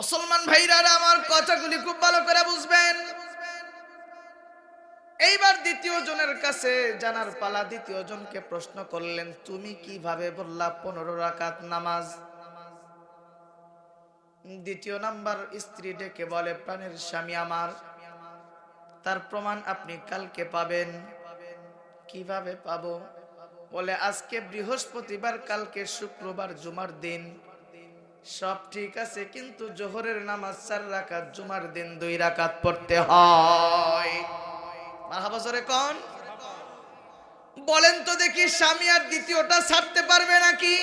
মুসলমান ভাইরা আমার কথাগুলি খুব ভালো করে বুঝবেন। এইবার দ্বিতীয় জনের কাছে জানার পালা, দ্বিতীয় জনকে প্রশ্ন করলেন, তুমি কীভাবে বললা পনেরো রাকাত নামাজ? দ্বিতীয় নাম্বার, স্ত্রী ডেকে বলে, প্রাণের স্বামী আমার, তার প্রমাণ আপনি কালকে পাবেন। কীভাবে পাবো? বলে, আজকে বৃহস্পতিবার, কালকে শুক্রবার, জুমার দিন। সব ঠিক আছে, কিন্তু জোহরের নামাজ চার রাকাত, জুমার দিন দুই রাকাত পড়তে হয়। কন। বলেন তো দেখি স্বামী আর দ্বিতীয়টা ছাড়তে পারবে নাকি?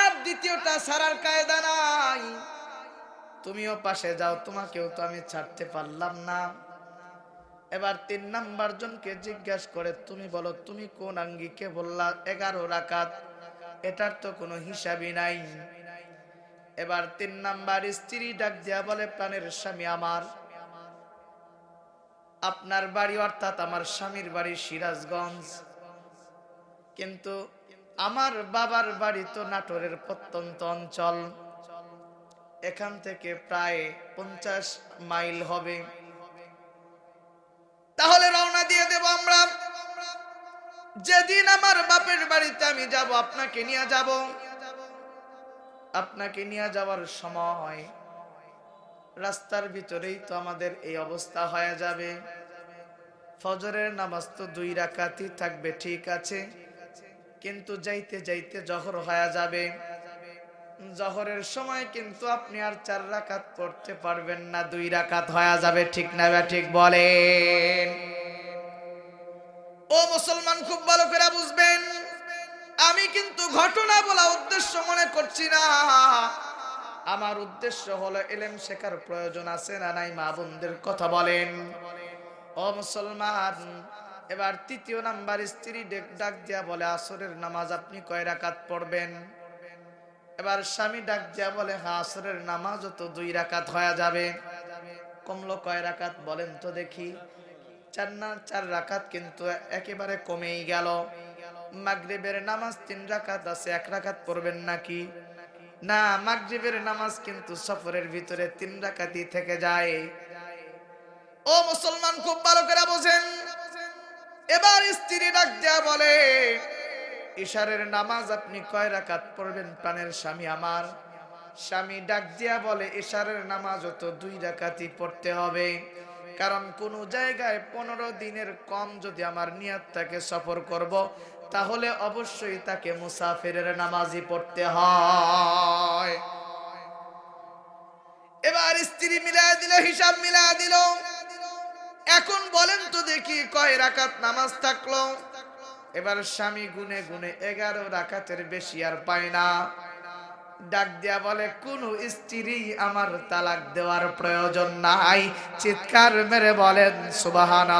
আর দ্বিতীয়টা ছাড়ার কায়দা নাই। তুমিও পাশে যাও, তোমাকেও তো আমি ছাড়তে পারলাম না। এবার তিন নাম্বার জনকে জিজ্ঞাসা করে, তুমি বলো, তুমি কোন আঙ্গিকে বললা এগারো রাকাত? এটার তো কোনো হিসাবই নাই। এবার তিন নাম্বার স্ত্রী ডাক দিয়া বলে, প্রাণের স্বামী আমার। আপনার বাড়ি অর্থাৎ আমার স্বামীর বাড়ি সিরাজগঞ্জ। কিন্তু আমার বাবার বাড়ি তো নাটোরের প্রত্যন্ত অঞ্চল। এখান থেকে প্রায় পঞ্চাশ মাইল হবে। তাহলে রওনা দিয়ে দেব আমরা। যেদিন আমার বাপের বাড়িতে আমি যাব, আপনাকে নিয়ে যাব। আপনাকে নিয়ে যাওয়ার সময় রাস্তার ভিতরেই তো আমাদের এই অবস্থা হয়ে যাবে। ফজরের নামাজ তো দুই রাকাতই থাকবে, ঠিক আছে। কিন্তু যাইতে যাইতে জহর হয়ে যাবে। জহরের সময় কিন্তু আপনি আর চার রাকাত পড়তে পারবেন না, দুই রাকাত হয়ে যাবে, ঠিক না বা ঠিক বলেন? ও মুসলমান, খুব ভালো করে বুঝবেন। আমি কিন্তু ঘটনা বলা উদ্দেশ্য মনে করছি না। আমার উদ্দেশ্য হলো এলেম শেখার প্রয়োজন আছে না নাই, মা বোনদের কথা বলেন। ও মুসলমান, এবার তৃতীয় নাম্বার স্ত্রী ডেক- দিয়া বলে, আসরের নামাজ আপনি কয় রাকাত পড়বেন? এবার স্বামী ডাক দিয়া বলে হ্যাঁ আসরের নামাজও তো দুই রাকাত হয়ে যাবে। কমলো কয় রাকাত, বলেন তো দেখি। চার না, চার রাকাত কিন্তু একেবারে কমেই গেল। মাগরিবের নামাজ তিন রাকাত আছে, এক রাকাত পড়বেন নাকি? না, মাগরিবের নামাজ কিন্তু সফরের ভিতরে তিন রাকাতই থেকে যায়। ও মুসলমান, খুব ভালো করে বোঝেন। এবার স্ত্রী ডাক দেয়া বলে, ইশারের নামাজ আপনি কয় রাকাত পড়বেন? প্রাণের স্বামী আমার। স্বামী ডাক দিয়া বলে, ইশারের নামাজও তো দুই রাকাতই পড়তে হবে। কারণ কোন জায়গায় পনেরো দিনের কম যদি আমার নিয়াত থাকে সফর করব তাহলে অবশ্যই তাকে মুসাফিরের নামাজই পড়তে হয়। এবার স্ত্রী মিলাই দিল, হিসাব মিলাই দিল। এখন বলেন তো দেখি কয় রাকাত নামাজ থাকল। এবার স্বামী গুনে গুনে এগারো রাকাতের বেশি আর পায় না। ডাক দিয়া বলে, কোন স্ত্রী আমার তালাক দেওয়ার প্রয়োজন নাই? চিৎকার মেরে বলেন সুবাহান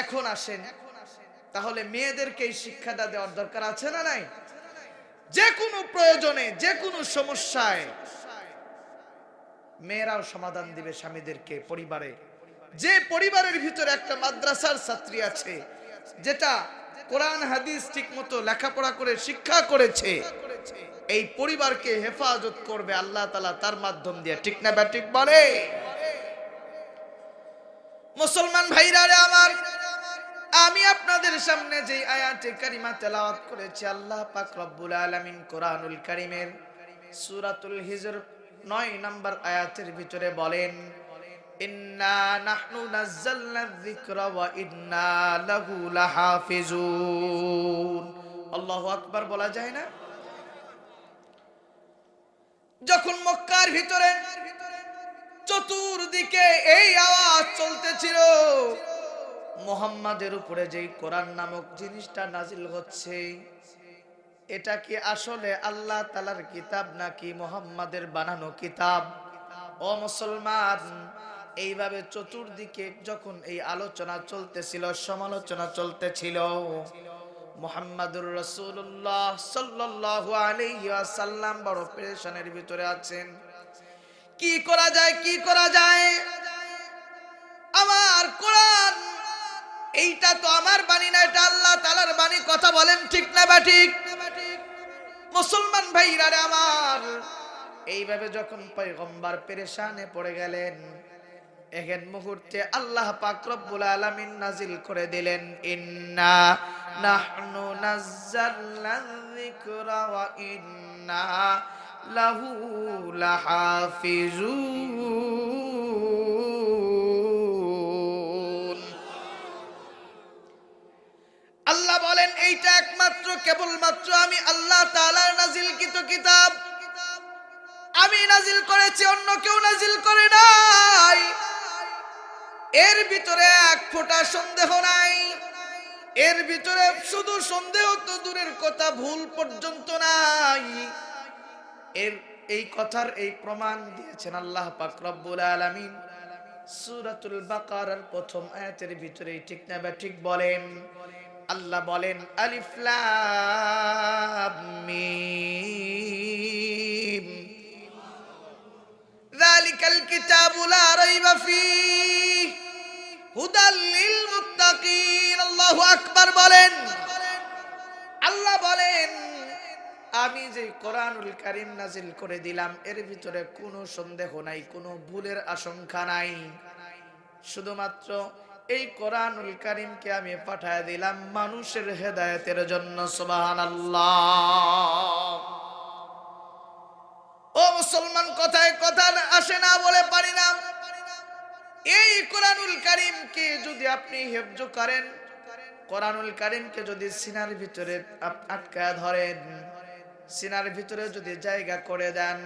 এখন আসেন। তাহলে মেয়েদেরকে এই শিক্ষাটা দেওয়ার দরকার আছে না নাই? যে কোনো প্রয়োজনে, যে কোনো সমস্যায় মেয়েরাও সমাধান দিবে স্বামীদেরকে, পরিবারে। যে পরিবারের ভিতরে একটা মাদ্রাসার ছাত্রী আছে, যেটা কোরআন, হাদিস ঠিক মতো লেখাপড়া করে, শিক্ষা করেছে, এই পরিবারকে হেফাজত করবে আল্লাহ তালা তার মাধ্যম দিয়ে। ঠিক না বা ঠিক বলে? মুসলমান ভাইরা আমার আমি আপনাদের সামনে যে আয়াতে কারিমা তেলাওয়াত করেছি, আল্লাহ পাক রব্বুল আলামিন কোরআনুল কারিমের সূরাতুল হিজর নয় নম্বর আয়াতের ভিতরে বলেন, ইন্না নাহনু নাজ্জালনা যিকরা ওয়া ইন্না লাহু লাহাফিজুন। আল্লাহু আকবার বলা যায় না? যখন মক্কার ভিতরে চতুর্দিকে এই আওয়াজ চলতেছিল মোহাম্মদের উপরে যেই কোরআন নামক জিনিসটা নাজিল হচ্ছে, এটা কি আসলে আল্লাহ তালার কিতাব নাকি মোহাম্মদের বানানো কিতাব? ও মুসলমান, এইভাবে চতুর্দিকে যখন এই আলোচনা চলতেছিল, সমালোচনা চলতেছিল, মোহাম্মদুর রসুল্লাহ সাল্লাহ আলাইসাল্লাম বড় পেরেশানের ভিতরে আছেন। কি করা যায়, কি করা যায়? এইটা তো আমার বাণী না, এটা আল্লাহ তালার বাণী, কথা বলেন ঠিক না বা ঠিক? মুসলমান ভাইরা রে আমার, এইভাবে যখন পয়গম্বর পেরেশানে পড়ে গেলেন, এহেন মুহূর্তে আল্লাহ পাক রব্বুল আলামিন নাজিল করে দিলেন, ইন্না নাহনু নাজ্জালনা যিকরা ওয়া ইন্না লাহু লাহাফিজুন। বলেন, এইটা একমাত্র, কেবলমাত্র আমি আল্লাহ তাআলার নাজিলকৃত কিতাব। আমি নাজিল করেছি, অন্য কেউ নাজিল করে নাই। এর ভিতরে এক ফোঁটা সন্দেহ নাই। এর ভিতরে শুধু সন্দেহ তো দূরের কথা, ভুল পর্যন্ত নাই। এর, এই কথার এই প্রমাণ দিয়েছেন আল্লাহ পাক রব্বুল আলামিন। সূরাতুল বাকারার প্রথম আয়াতের ভিতরে ঠিক না বা ঠিক বলেন। আল্লাহ বলেন আলিফলামিম যালিকাল কিতাবু লা বলেন। আল্লাহ বলেন, আমি যে কোরআনুল কারীম নাজিল করে দিলাম, এর ভিতরে কোনো সন্দেহ নাই, কোনো ভুলের আশঙ্কা নাই। শুধুমাত্র এই কোরআনুল করিমকে আমি পাঠায় দিলাম মানুষের হেদায়তের জন্য, সুবহানাল্লাহ। ও মুসলমান, কথায় কথা আসে না বলে পারি না। এই কোরআনুল করিমকে যদি আপনি হেফজ করেন, কোরআনুল কারীমকে যদি সিনার ভিতরে আটকায় ধরেন, সিনার ভিতরে যদি জায়গা করে দেন,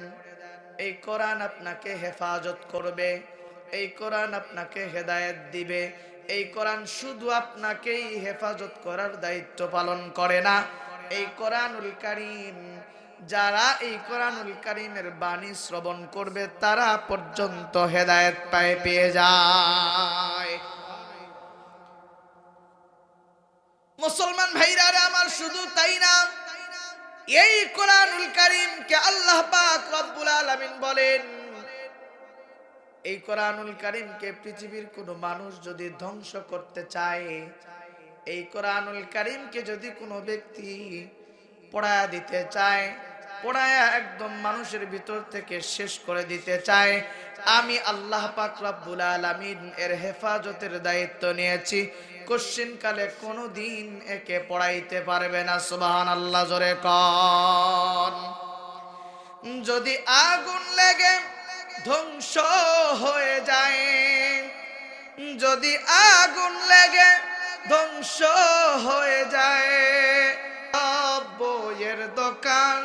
এই কোরআন আপনাকে হেফাজত করবে। এই কোরআন আপনাকে হেদায়েত দিবে। এই কোরআন শুধু আপনাকেই হেফাজত করার দায়িত্ব পালন করে না। এই কোরআনুল কারীম, যারা এই কোরআনুল কারীমের বাণী শ্রবণ করবে, তারা পর্যন্ত হেদায়েত পায়, পেয়ে যায়। মুসলমান ভাইরা আমার শুধু তাই না, এই কোরআনুল কারীমকে আল্লাহ পাক রব্বুল আলামিন বলেন এই কোরআনুল কারীমকে পৃথিবীর কোনো মানুষ যদি ধ্বংস করতে চায়, এই কোরআনুল কারীমকে যদি কোনো ব্যক্তি পড়ায়া দিতে চায়, পড়ায়া একদম মানুষের ভিতর থেকে শেষ করে দিতে চায়, আমি আল্লাহ পাক রব্বুল আলামিন এর হেফাজতের দায়িত্ব নিয়েছি। কোশ্চিন কালে কোনো দিন একে পড়াইতে পারবে না সুবহান আল্লাহ জোরে কন। যদি আগুন লেগে ধ্বংস হয়ে যায়। যদি আগুন লেগে ধ্বংস হয়ে যায় বইয়ের দোকান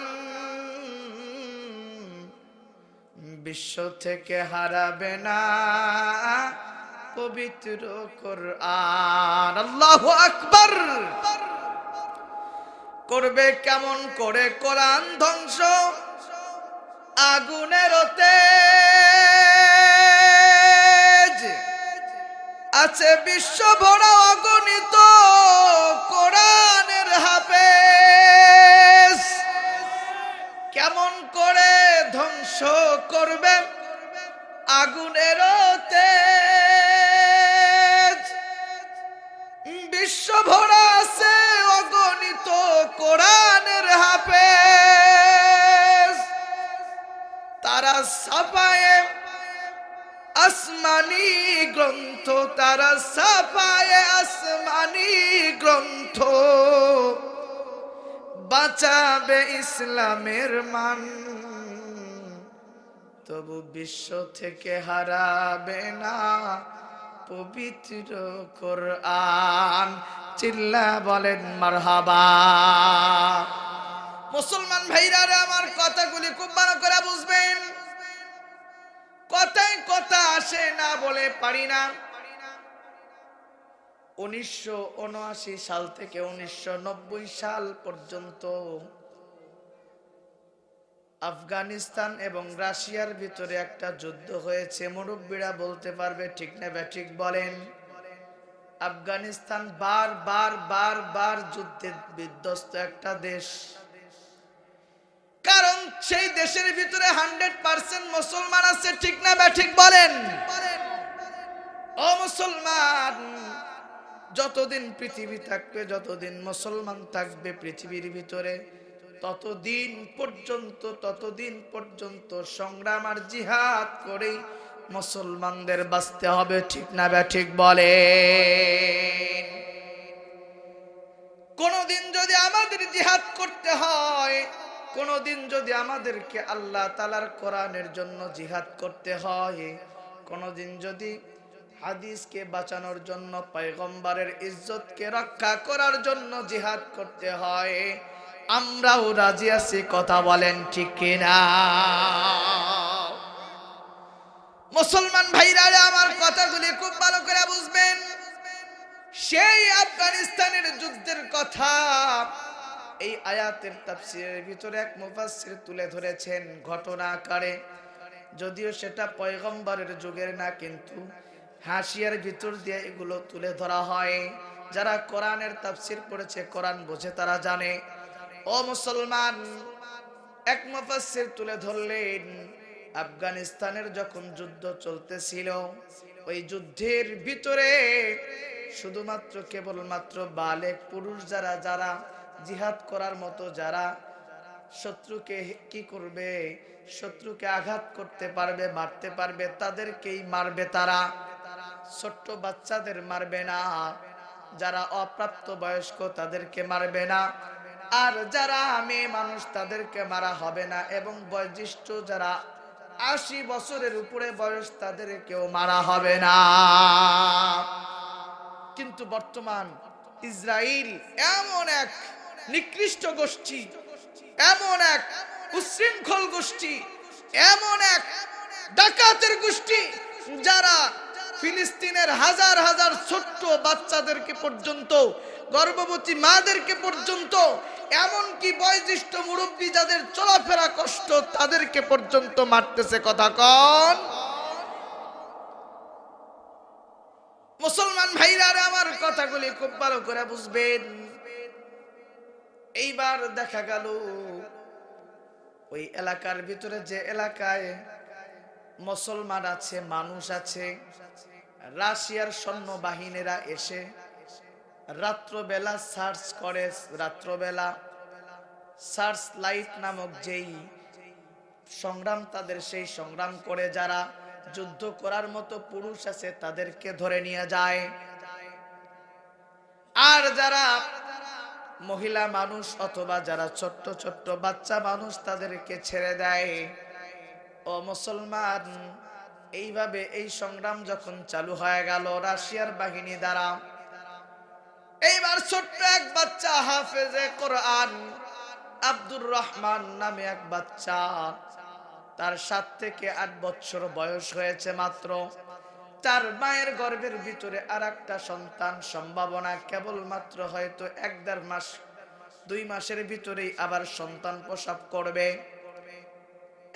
বিশ্ব থেকে হারাবে না। পবিত্র কোরআন। আল্লাহু আকবার। করবে কেমন করে কোরআন ধ্বংস? আগুনের তেজ। আছে বিশ্ব ভরা অগণিত কোরআনের হাফেজ। কেমন করে ধ্বংস করবে আগুনের তেজ। বিশ্ব ভরা আছে অগণিত কোরআনের হাফেজ। তারা সাফায়ে, আসমানি গ্রন্থ, তারা সাফায়ে আসমানি গ্রন্থ। বাঁচাবে ইসলামের মান, তবু বিশ্ব থেকে হারাবে না পবিত্র কোরআন। চিল্লা বলেন, মারহাবা। মুসলমান ভাইরা আমার কথাগুলি খুব ভালো করে বুঝবেন। কথায় কথা আসে না বলে পারি না। উনিশশো সাল থেকে উনিশশো নব্বই সাল পর্যন্ত আফগানিস্তান এবং রাশিয়ার ভিতরে একটা যুদ্ধ হয়েছে। মুরব্বীরা বলতে পারবে, ঠিক না ব্যাঠিক বলেন। আফগানিস্তান বার বার বার বার যুদ্ধে বিধ্বস্ত একটা দেশ। সেই দেশের ভিতরে হান্ড্রেড পার্সেন্ট মুসলমান আছে, ঠিক না ব্যাঠিক বলেন। ও মুসলমান, যতদিন পৃথিবী থাকবে, যতদিন মুসলমান থাকবে পৃথিবীর ভিতরে, ততদিন পর্যন্ত ততদিন পর্যন্ত সংগ্রাম আর জিহাদ করেই মুসলমানদের বাঁচতে হবে, ঠিক না ব্যা ঠিক বলে কোনদিন যদি আমাদের জিহাদ করতে হয় কোনদিন যদি আমাদেরকে আল্লাহ তালার কোরআনের জন্য জিহাদ করতে হয়, কোনদিন যদি হাদিসকে বাঁচানোর জন্য, পয়গম্বরের ইজ্জতকে রক্ষা করার জন্য জিহাদ করতে হয়, আমরাও রাজি আছি, কথা বলেন ঠিক কিনা? মুসলমান ভাইরা, আমার কথাগুলি খুব ভালো করে বুঝবেন। সেই আফগানিস্তানের যুদ্ধের কথা এই আয়াতের তাফসিরের ভিতরে এক মুফাসসির তুলে ধরেছেন ঘটনা আকারে যদিও সেটা পয়গম্বরের যুগের না, কিন্তু হাসিয়ার ভিতর দিয়ে এগুলো তুলে ধরা হয়। যারা কোরআনের তাফসির পড়েছে, কোরআন বোঝে, তারা জানে। ও মুসলমান, এক মুফাসসির তুলে ধরলেন, আফগানিস্তানের যখন যুদ্ধ চলতেছিল, ওই যুদ্ধের ভিতরে শুধুমাত্র কেবলমাত্র বালেক পুরুষ যারা যারা জিহাদ করার মতো যারা শত্রুকে কি করবে, শত্রুকে আঘাত করতে পারবে, মারতে পারবে, তাদেরকেই মারবে তারা। ছোট্ট বাচ্চাদের মারবে না। যারা অপ্রাপ্ত বয়স্ক তাদেরকে মারবে না। আর যারা মেয়ে মানুষ তাদেরকে মারা হবে না এবং বয়োজ্যেষ্ঠ যারা আশি বছরের উপরে বয়স তাদেরকেও মারা হবে না। কিন্তু বর্তমান ইসরায়েল এমন এক নিকৃষ্ট গোষ্ঠী, এমন এক উশৃঙ্খল গোষ্ঠী, এমন এক ডাকাতের গোষ্ঠী যারা ফিলিস্তিনের হাজার হাজার ছোট্ট বাচ্চাদেরকে পর্যন্ত, গর্ভবতী মাদেরকে পর্যন্ত, এমনকি বয়োজ্যেষ্ঠ মুরব্বী যাদের চলাফেরা কষ্ট তাদেরকে পর্যন্ত মারতেছে কথা কন। মুসলমান ভাইরা আমার কথাগুলি খুব ভালো করে বুঝবেন। এইবার দেখা গেল, ওই এলাকার ভিতরে যে এলাকায় মুসলমান আছে, মানুষ আছে, রাশিয়ার সৈন্য বাহিনীরা এসে রাত্রবেলা সার্চ করে, রাত্রবেলা সার্চ লাইট নামক যেই সংগ্রাম, তাদের সেই সংগ্রাম করে যারা যুদ্ধ করার মতো পুরুষ আছে, তাদেরকে ধরে নিয়ে যায়। আর যারা মহিলা মানুষ অথবা যারা ছোট্ট ছোট্ট বাচ্চা মানুষ তাদেরকে ছেড়ে দেয়। ও মুসলমান, এইভাবে এই সংগ্রাম যখন চালু হয়ে গেল রাশিয়ার বাহিনী দ্বারা, এইবার ছোট্ট এক বাচ্চা হাফেজে কোরআন আব্দুর রহমান নামে এক বাচ্চা, তার সাত থেকে আট বছর বয়স হয়েছে মাত্র। তার মায়ের গর্ভের ভিতরে আর একটা সন্তান সম্ভাবনা কেবলমাত্র হয়তো এক দেড় মাস, দুই মাসের ভিতরেই আবার সন্তান প্রসব করবে।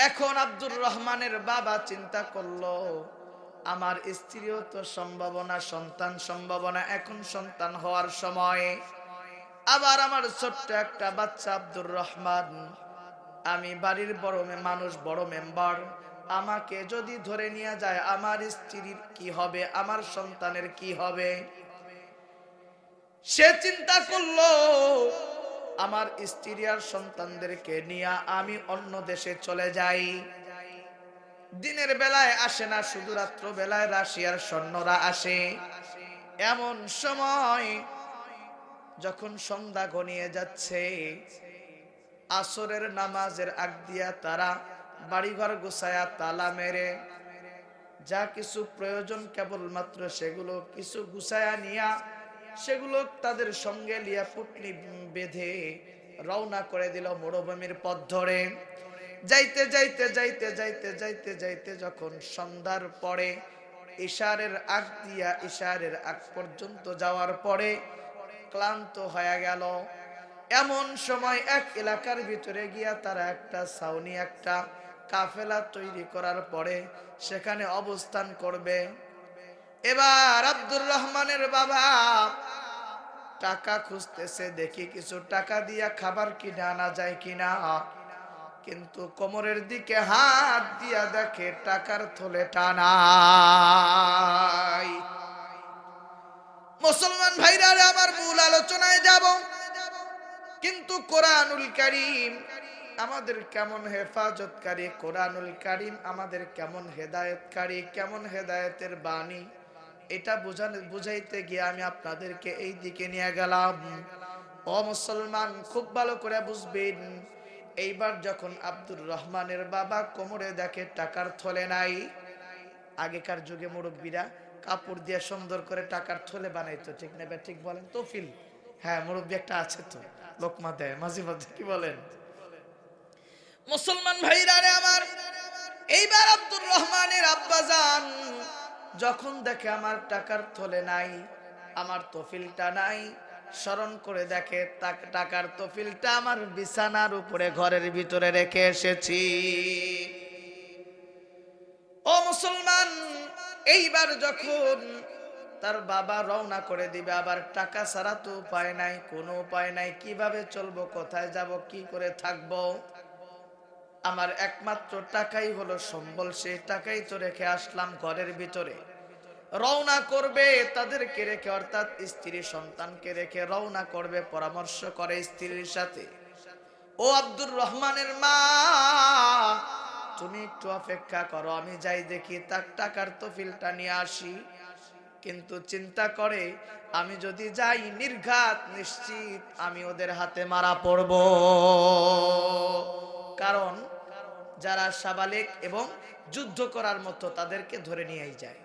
এখন আব্দুর রহমানের বাবা চিন্তা করল, আমার স্ত্রীও তো সম্ভাবনা, সন্তান সম্ভাবনা, এখন সন্তান হওয়ার সময়। আবার আমার ছোট্ট একটা বাচ্চা আব্দুর রহমান, আমি বাড়ির বড় মানুষ বড় মেম্বার আমাকে যদি ধরে নিয়ে যায়, আমার স্ত্রীর কি হবে? আমার সন্তানের কি হবে? সে চিন্তা করল, আমার স্ত্রী আর সন্তানদেরকে নিয়ে আমি অন্য দেশে চলে যাই। দিনের বেলায় আসে না, শুধু রাত্র বেলায় রাশিয়ার সৈন্যরা আসে। এমন সময় যখন সন্ধ্যা ঘনিয়ে যাচ্ছে, আসরের নামাজের আগ দিয়া তারা বাড়িঘর গুছায়া তালা মেরে, যা কিছু প্রয়োজন কেবলমাত্র সেগুলো কিছু গুছায়া নিয়া, সেগুলো তাদের সঙ্গে লিয়া পুটলি বেঁধে রওনা করে দিল মরুভূমির পথ ধরে। যাইতে যাইতে যাইতে যাইতে যাইতে যাইতে যখন সন্ধ্যার পরে ইশারের আগ দিয়া ইশারের আগ পর্যন্ত যাওয়ার পরে ক্লান্ত হয়ে গেল। এমন সময় এক এলাকার ভিতরে গিয়া তারা একটা ছাউনি, একটা কাফেলা তৈরি করার পরে সেখানে অবস্থান করবে। এবার আব্দুর রহমানের বাবা টাকা খুঁজতেছে, দেখি কিছু টাকা দিয়া খাবার কিনে আনা যায় কিনা। কিন্তু কোমরের দিকে হাত দিয়া দেখে টাকার থলে টানাই মুসলমান ভাইরা আমার মূল আলোচনায় যাব। কিন্তু কোরআনুল কারীম আমাদের কেমন হেফাজতকারী? কোরআনুল কারীম আমাদের কেমন হেদায়েতকারী? কেমন হেদায়েতের বাণী? এটা বোঝানো, বুঝাইতে গিয়ে আমি আপনাদেরকে এই দিকে নিয়ে গেলাম। ও মুসলমান, খুব ভালো করে বুঝবেন। এইবার যখন আব্দুর রহমানের বাবা কোমরে দেখে টাকার থলে নাই, আগেকার যুগে মুরব্বীরা কাপড় দিয়ে সুন্দর করে টাকার থলে বানাইতো, ঠিক না বা, ঠিক বলেন? তফিল? হ্যাঁ মুরব্বী একটা আছে তো, লোকমা দেয়, মাঝে মাঝে কি বলেন? মুসলমান ভাইরা রে আমার, এইবার আব্দুর রহমানের আব্বাজান যখন দেখে আমার টাকার থলে নাই, আমার তফিলটা নাই, স্মরণ করে দেখে টাকার তফিলটা আমার বিছানার উপরে ঘরের ভিতরে রেখে এসেছি। ও মুসলমান, এইবার যখন তার বাবা রওনা করে দিবে, আবার টাকা ছাড়া তো উপায় নাই, কোনো উপায় নাই, কীভাবে চলবো, কোথায় যাব, কি করে থাকব? আমার একমাত্র টাকাই হলো সম্বল সেই টাকাই তো রেখে আসলাম ঘরের ভিতরে। রওনা করবে তাদেরকে রেখে, অর্থাৎ স্ত্রী সন্তানকে রেখে রওনা করবে, পরামর্শ করে স্ত্রীর সাথে। ও আব্দুর রহমানের মা, তুমি একটু অপেক্ষা করো, আমি যাই দেখি, তার টাকার তফিলটা নিয়ে আসি। কিন্তু চিন্তা করে, আমি যদি যাই নির্ঘাত, নিশ্চিত আমি ওদের হাতে মারা পড়ব। কারণ যারা সাবালিক এবং যুদ্ধ করার মতো তাদেরকে ধরে নিয়েই যায়।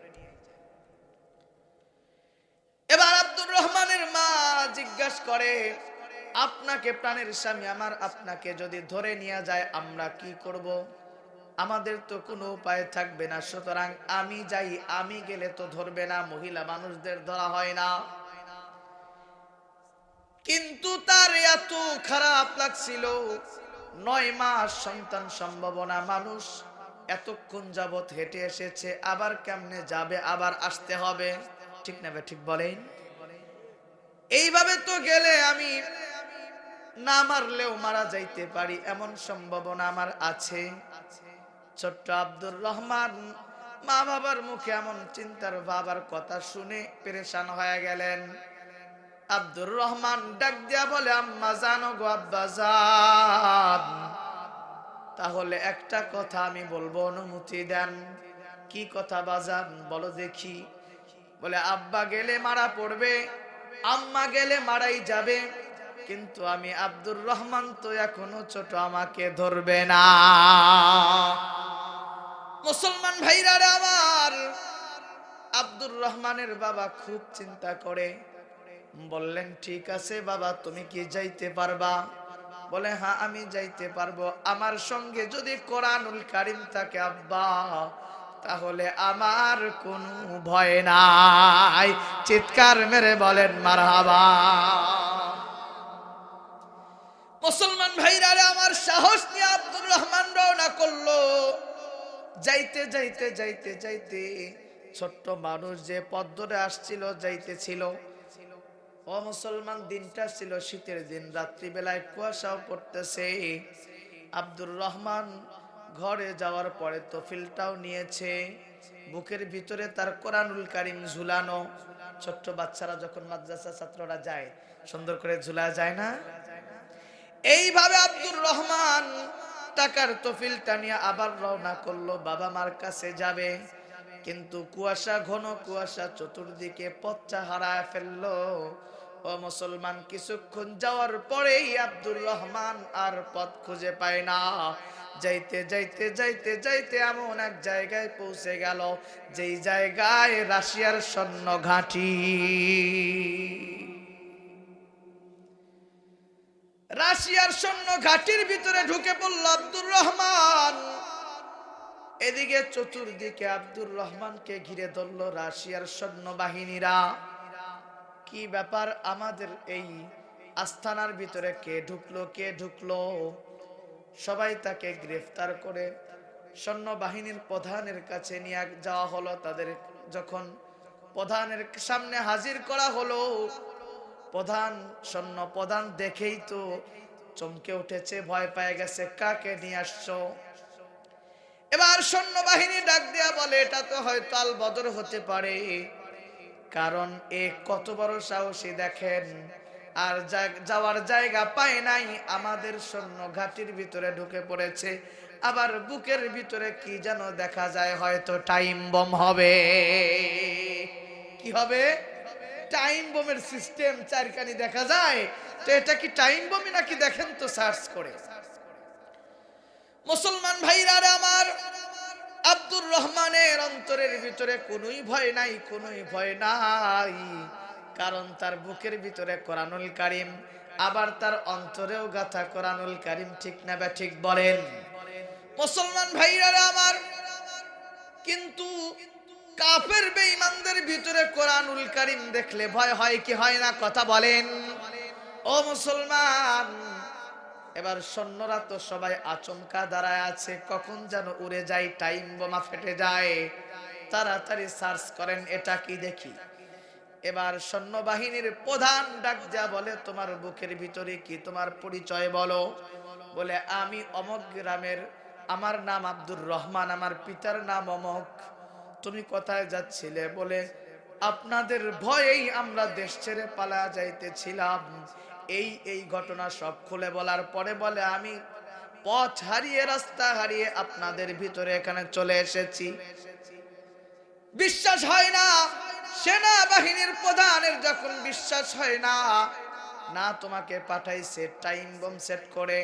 এবার আব্দুর রহমানের মা জিজ্ঞাসা করে, আপনাকে প্রাণের স্বামী, আমার আপনাকে যদি ধরে নিয়ে যায়, আমরা কি করব? আমাদের তো কোনো উপায় থাকবে না। সুতরাং আমি যাই, আমি গেলে তো ধরবে না, মহিলা মানুষদের ধরা হয় না। কিন্তু তার এত খারাপ লাগছিল নয় মাস সন্তান সম্ভাবনা মানুষ এতক্ষণ যাবৎ হেঁটে এসেছে, আবার কেমনে যাবে, আবার আসতে হবে? ঠিক না ঠিক বলেন? এইভাবে তো গেলে আমি না মারলেও মারা যাইতে পারি, এমন সম্ভাবনা আমার আছে। ছোট্ট আব্দুর রহমান মা বাবার মুখে এমন চিন্তার বাবার কথা শুনে পেরেশান হয়ে গেলেন। আব্দুর রহমান ডাক দিয়া বলে, আম্মা, জানো গো আব্বা তাহলে একটা কথা আমি বলব, অনুমতি দেন। কি কথা বাজান বলো দেখি। বলে, আব্বা গেলে মারা পড়বে, আম্মা গেলে মারাই যাবে, কিন্তু আমি আব্দুর রহমান তো এখনও ছোট, আমাকে ধরবে না। মুসলমান ভাইরা আমার, আব্দুর রহমানের বাবা খুব চিন্তা করে। বললেন, ঠিক আছে বাবা, তুমি কি যাইতে পারবা? বলে হ্যাঁ আমি যাইতে পারব। আমার সঙ্গে যদি কোরআনুল কারিম থাকে, আব্বা, তাহলে আমার কোনো ভয় নাই। চিৎকার মেরে বলেন, মারহাবা। মুসলমান ভাইরা আমার সাহস নিয়ে আব্দুর রহমান রওনা করল। যাইতে যাইতে যাইতে যাইতে ছোট্ট মানুষ যে পথ ধরে আসছিল, যাইতেছিল। ও মুসলমান, দিনটা ছিল শীতের দিন। রাত্রিবেলায় কুয়াশাও পড়তেছে। আব্দুর রহমান ঘরে যাওয়ার পরে তফিলটাও নিয়েছে। বুকের ভিতরে তার কোরআনুল কারিম ঝুলানো। ছোট্ট বাচ্চারা যখন মাদ্রাসা ছাত্ররা যায়, সুন্দর করে ঝুলা যায় না? এইভাবে আব্দুর রহমান টাকার তফিলটা নিয়ে আবার রওনা করল, বাবা মার কাছে যাবে। কিন্তু কুয়াশা ঘন কুয়াশা চতুর্দিকে পথটা হারায় ফেলল। ও মুসলমান, কিছুক্ষণ যাওয়ার পরেই আব্দুর রহমান আর পথ খুঁজে পায় না। যাইতে যাইতে যাইতে যাইতে এমন এক জায়গায় পৌঁছে গেল, যেই জায়গায় রাশিয়ার স্বর্ণ ঘাঁটি। রাশিয়ার সৈন্য ঘাটির ভিতরে ঢুকে পড়ল আব্দুর রহমান। এদিকে চতুর্দিকে আব্দুর রহমানকে ঘিরে ধরল রাশিয়ার সৈন্য বাহিনীরা। কি ব্যাপার আমাদের এই আস্থানার ভিতরে কে ঢুকলো কে ঢুকলো? সবাই তাকে গ্রেফতার করে সৈন্য বাহিনীর প্রধানের কাছে নিয়ে যাওয়া হলো। তাদের যখন প্রধানের সামনে হাজির করা হলো, প্রধান, সৈন্য প্রধান দেখেই তো চমকে উঠেছে, ভয় পেয়ে গেছে, কাকে নিয়ে আসছো? এবার সৈন্যবাহিনী ডাক দেয়া বলে, এটা তো হয়তো আল বদর হতে পারে। কারণ এ কত বড় সাহসী দেখেন। আর যাওয়ার জায়গা পায় নাই, আমাদের সৈন্য ঘাটির ভিতরে ঢুকে পড়েছে। আবার বুকের ভিতরে কি যেন দেখা যায়, হয়তো টাইম বম হবে। কি হবে? টাইম বোমের সিস্টেম চারখানি দেখা যায়। তো এটা কি টাইম বোমই নাকি দেখেন তো সার্চ করে। মুসলমান ভাইরা আমার আব্দুর রহমানের অন্তরের ভিতরে কোনোই ভয় নাই, কোনোই ভয় নাই। কারণ তার বুকের ভিতরে কোরআনুল কারিম, আবার তার অন্তরেও গাথা কোরআনুল কারিম ঠিক না বা ঠিক বলেন। মুসলমান ভাইরা আমার, কিন্তু কাফের বেঈমানদের ভিতরে কোরআনুল কারিম দেখলে ভয় হয় কি হয় না, কথা বলেন। ও মুসলমান এবার সৈন্যরা তো সবাই আচমকা দাঁড়ায় আছে, কখন যেন উড়ে যায়, টাইম বোমা ফেটে যায়। তাড়াতাড়ি সার্চ করেন, এটা কি দেখি? এবার সৈন্যবাহিনীর প্রধান ডাক যা বলে, তোমার বুকের ভিতরে কি তোমার পরিচয় বলো? বলে, আমি অমক গ্রামের, আমার নাম আব্দুর রহমান, আমার পিতার নাম অমক তুমি কোথায় যাচ্ছিলে? বলে, আপনাদের ভয়েই আমরা দেশ ছেড়ে পালা যাইতেছিলাম। এই এই ঘটনা সব খুলে বলার পরে বলে, আমি পথ হারিয়ে, রাস্তা হারিয়ে আপনাদের ভিতরে এখানে চলে এসেছি। বিশ্বাস হয় না, সেনাবাহিনীর প্রধানের যখন বিশ্বাস হয় না না, তোমাকে পাঠাইছে টাইম বম সেট করে।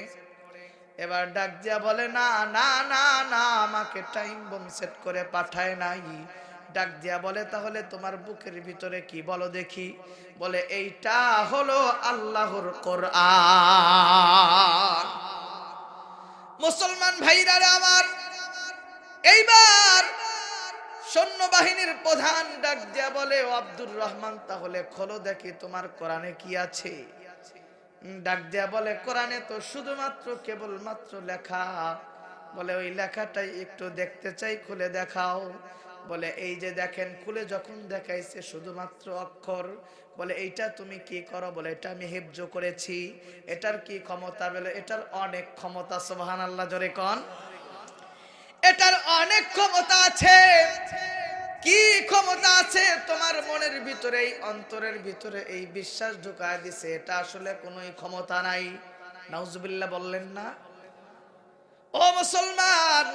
এবার ডাক দিয়া বলে, না না না না, আমাকে টাইম বম সেট করে পাঠায় নাই। ডাক দিয়া বলে, তাহলে তোমার বুকের ভিতরে কি বলো দেখি? বলে, এইটা হলো আল্লাহর কোরআন। মুসলমান ভাইরা আমার, এইবার সৈন্যবাহিনীর প্রধান ডাক দিয়া বলে আব্দুর রহমান, তাহলে খোলো দেখি তোমার কোরআনে কি আছে। ডাক দিয়া বলে, কোরআনে তো শুধুমাত্র কেবলমাত্র লেখা। বলে, ওই লেখাটাই একটু দেখতে চাই, খুলে দেখাও। বলে, এই যে দেখেন, খুলে যখন দেখাইছে শুধুমাত্র অক্ষর, বলে, এইটা তুমি কি করো? বলে, এটা আমি হেফজ করেছি। এটার কি ক্ষমতা? বলে, এটার অনেক ক্ষমতা সুবহান আল্লাহ জোরে কন। এটার অনেক ক্ষমতা আছে। কি ক্ষমতা আছে? তোমার মনের ভিতরে, এই অন্তরের ভিতরে এই বিশ্বাস ঢুকায় দিছে। এটা আসলে কোনো ক্ষমতা নাই। নাউজুবিল্লাহ বললেন না। ও মুসলমান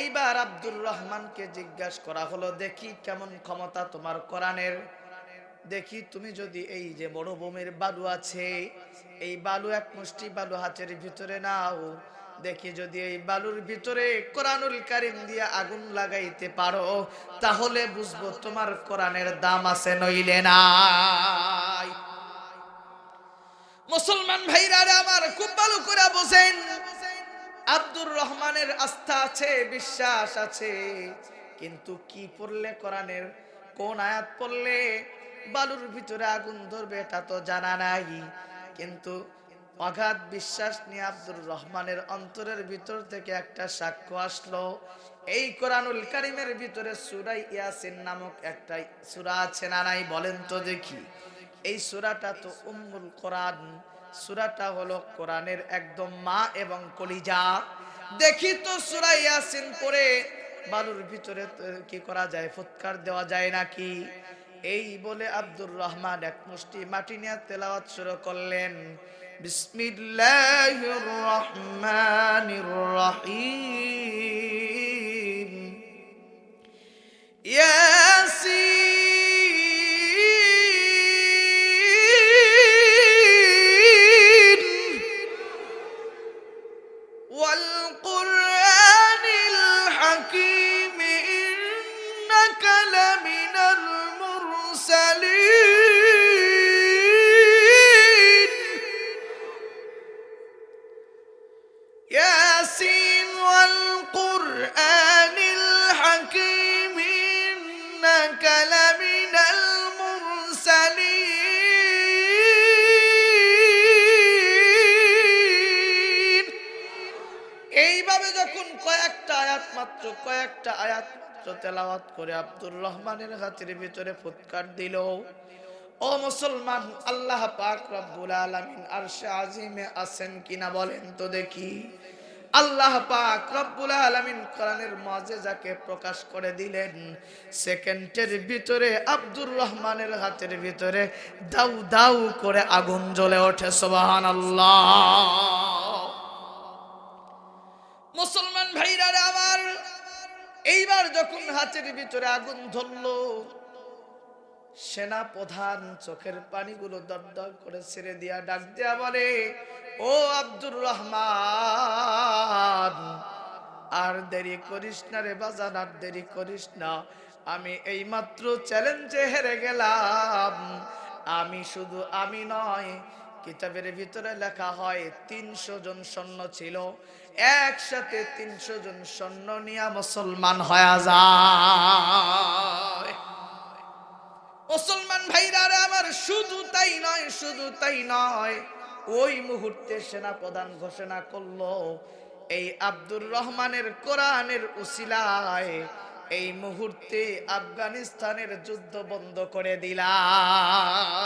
এইবার আব্দুর রহমানকে জিজ্ঞাসা করা হলো, দেখি কেমন ক্ষমতা তোমার কোরআনের? দেখি তুমি যদি এই যে বোমের বালু আছে, এই বালু এক মুষ্টি বালু হাতের ভিতরে নাও। দেখি যদি এই বালুর ভিতরে কোরআনুল কারিম দিয়ে আগুন লাগাইতে পারো, তাহলে বুঝব তোমার কোরআনের দাম আছে নইলে নাই। মুসলমান ভাইরা আমার খুব ভালো করে বোঝেন। আব্দুর রহমানের আস্থা আছে, বিশ্বাস আছে। কিন্তু কি পড়লে কোরআনের, কোন আয়াত পড়লে বালুর ভিতরে আগুন ধরবে এটা তো জানা নাই। কিন্তু অগাধ বিশ্বাস নিয়ে আব্দুর রহমানের অন্তরের ভিতর থেকে একটা সাক্ষ্য আসলো। এই কোরআনুল কারিমের ভিতরে সুরাই ইয়াসিন নামক একটা সুরা আছে না নাই বলেন তো দেখি। এই সুরাটা তো উম্মুল কোরআন সুরাটা হলো কোরআনের একদম মা এবং কলিজা। দেখি তো সুরা ইয়াসিন পড়ে বালুর ভিতরে কি করা যায়, ফুৎকার দেওয়া যায় নাকি? এই বলে আব্দুর রহমান এক মুষ্টি মাটি নিয়ে তেলাওয়াত শুরু করলেন। বিসমিল্লাহির রহমানির রহিম। ইয়াসিন إنك لمن المرسلين এইভাবে যখন কয়েকটা আয়াত মাত্র কয়েকটা আয়াত মাত্র তেলাওয়াত করে আব্দুর রহমানের হাতের ভিতরে ফুৎকার দিল ও মুসলমান আল্লাহ পাক রব্বুল আলামিন আরশে আজিমে আছেন কিনা বলেন তো দেখি আল্লাহ পাক রব্বুল আলামিন কোরআনের মাঝে যাকে প্রকাশ করে দিলেন, সেকেন্ডের ভিতরে আব্দুর রহমানের হাতের ভিতরে দাউ দাউ করে আগুন জ্বলে ওঠে, সুবহানাল্লাহ। মুসলমান ভাইরা আমার, এইবার যখন হাতের ভিতরে আগুন ধরলো সেনা প্রধান চোখের পানিগুলো দরদর করে ছেড়ে দিয়া ডাক দেয়া বলে, ও আব্দুর রহমান, আর দেরি করিস না রে বাজান, আর দেরি করিস না। আমি এই মাত্র চ্যালেঞ্জে হেরে গেলাম। আমি শুধু আমি নয়, কিতাবের ভিতরে লেখা হয়, তিনশো জন সৈন্য ছিল। একসাথে তিনশো জন সৈন্য নিয়ে মুসলমান হয়ে যায় মুসলমান ভাইরা আমার, শুধু তাই নয়, শুধু তাই নয়, ওই মুহূর্তে সেনা প্রধান ঘোষণা করল, এই আব্দুর রহমানের কোরআনের উসিলায় এই মুহূর্তে আফগানিস্তানের যুদ্ধ বন্ধ করে দিলাম।